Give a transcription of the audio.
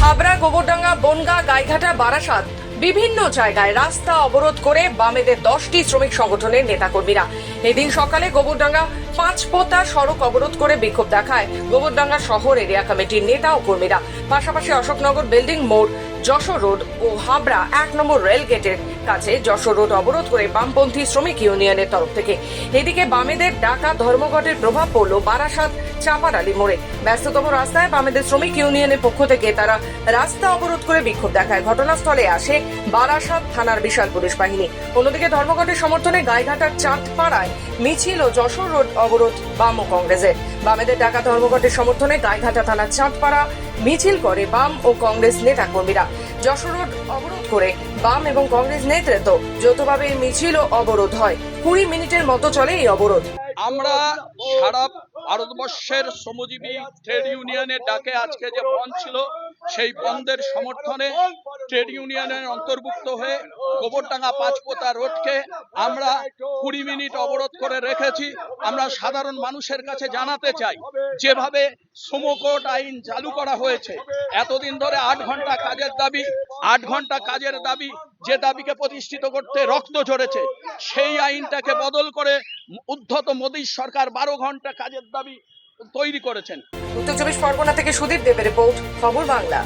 হাবড়া, গোবরডাঙ্গা, বনগা, গাইঘাটা, বারাসাত বিভিন্ন জায়গায় রাস্তা অবরোধ করে বামেদের দশটি শ্রমিক সংগঠনের নেতাকর্মীরা। এদিন সকালে গোবরডাঙ্গা পাঁচপোতা সড়ক অবরোধ করে বিক্ষোভ দেখায়। গোবরডাঙ্গা শহর এরিয়া কমিটির নেতা ও কর্মীরা। পাশাপাশি অশোকনগর বিল্ডিং মোড় যশোর রোড ও হাবড়া এক নম্বর রেল গেটের কাছে যশোর রোড অবরোধ করে বামপন্থী শ্রমিক ইউনিয়নের তরফ থেকে। এদিকে বামেদের ডাকা ধর্মঘটের প্রভাব পড়ল বারাসাত চাপাডালি মোড়ে। ব্যস্ততম রাস্তায় বামেদের শ্রমিক ইউনিয়নের পক্ষ থেকে তারা রাস্তা অবরোধ করে বিক্ষোভ দেখায়। ঘটনাস্থলে আসে বারাসাত থানার বিশাল পুলিশ বাহিনী। অন্যদিকে ধর্মঘটের সমর্থনে গাইঘাটার চাঁদপাড়ায় মিছিল ও যশোর রোড অবরোধ বাম ও কংগ্রেসের। বামেদের ডাকা ধর্মঘটের সমর্থনে গাইঘাটা থানার চাঁদপাড়া মিছিল করে বাম ও কংগ্রেস নেতা কর্মীরা যশোর রোড অবরোধ করে বাম এবং কংগ্রেস নেতৃত্ব যৌথভাবে মিছিল ও অবরোধ হয়। কুড়ি মিনিটের মতো চলে এই অবরোধ। আমরা সারা ভারতবর্ষের শ্রমজীবী ট্রেড ইউনিয়নের ডাকে আজকে যে বন্ধ ছিল, সেই বন্ধের সমর্থনে ট্রেড ইউনিয়নের অন্তর্ভুক্ত হয়ে গোবরডাঙ্গা পাঁচপোতা রোডকে আমরা কুড়ি মিনিট অবরোধ করে রেখেছি। আমরা সাধারণ মানুষের কাছে জানাতে চাই, যেভাবে শ্রমকোট আইন চালু করা হয়েছে, এতদিন ধরে আট ঘণ্টা কাজের দাবি, আট ঘণ্টা কাজের দাবি, যে দাবিকে প্রতিষ্ঠিত করতে রক্ত ঝরেছে, সেই আইনটাকে বদল করে উদ্ধত মোদী সরকার বারো ঘণ্টা কাজের দাবি তৈরি করেছেন। উত্তর চব্বিশ পরগনা থেকে সুদীপ দেবের রিপোর্ট, খবর বাংলা।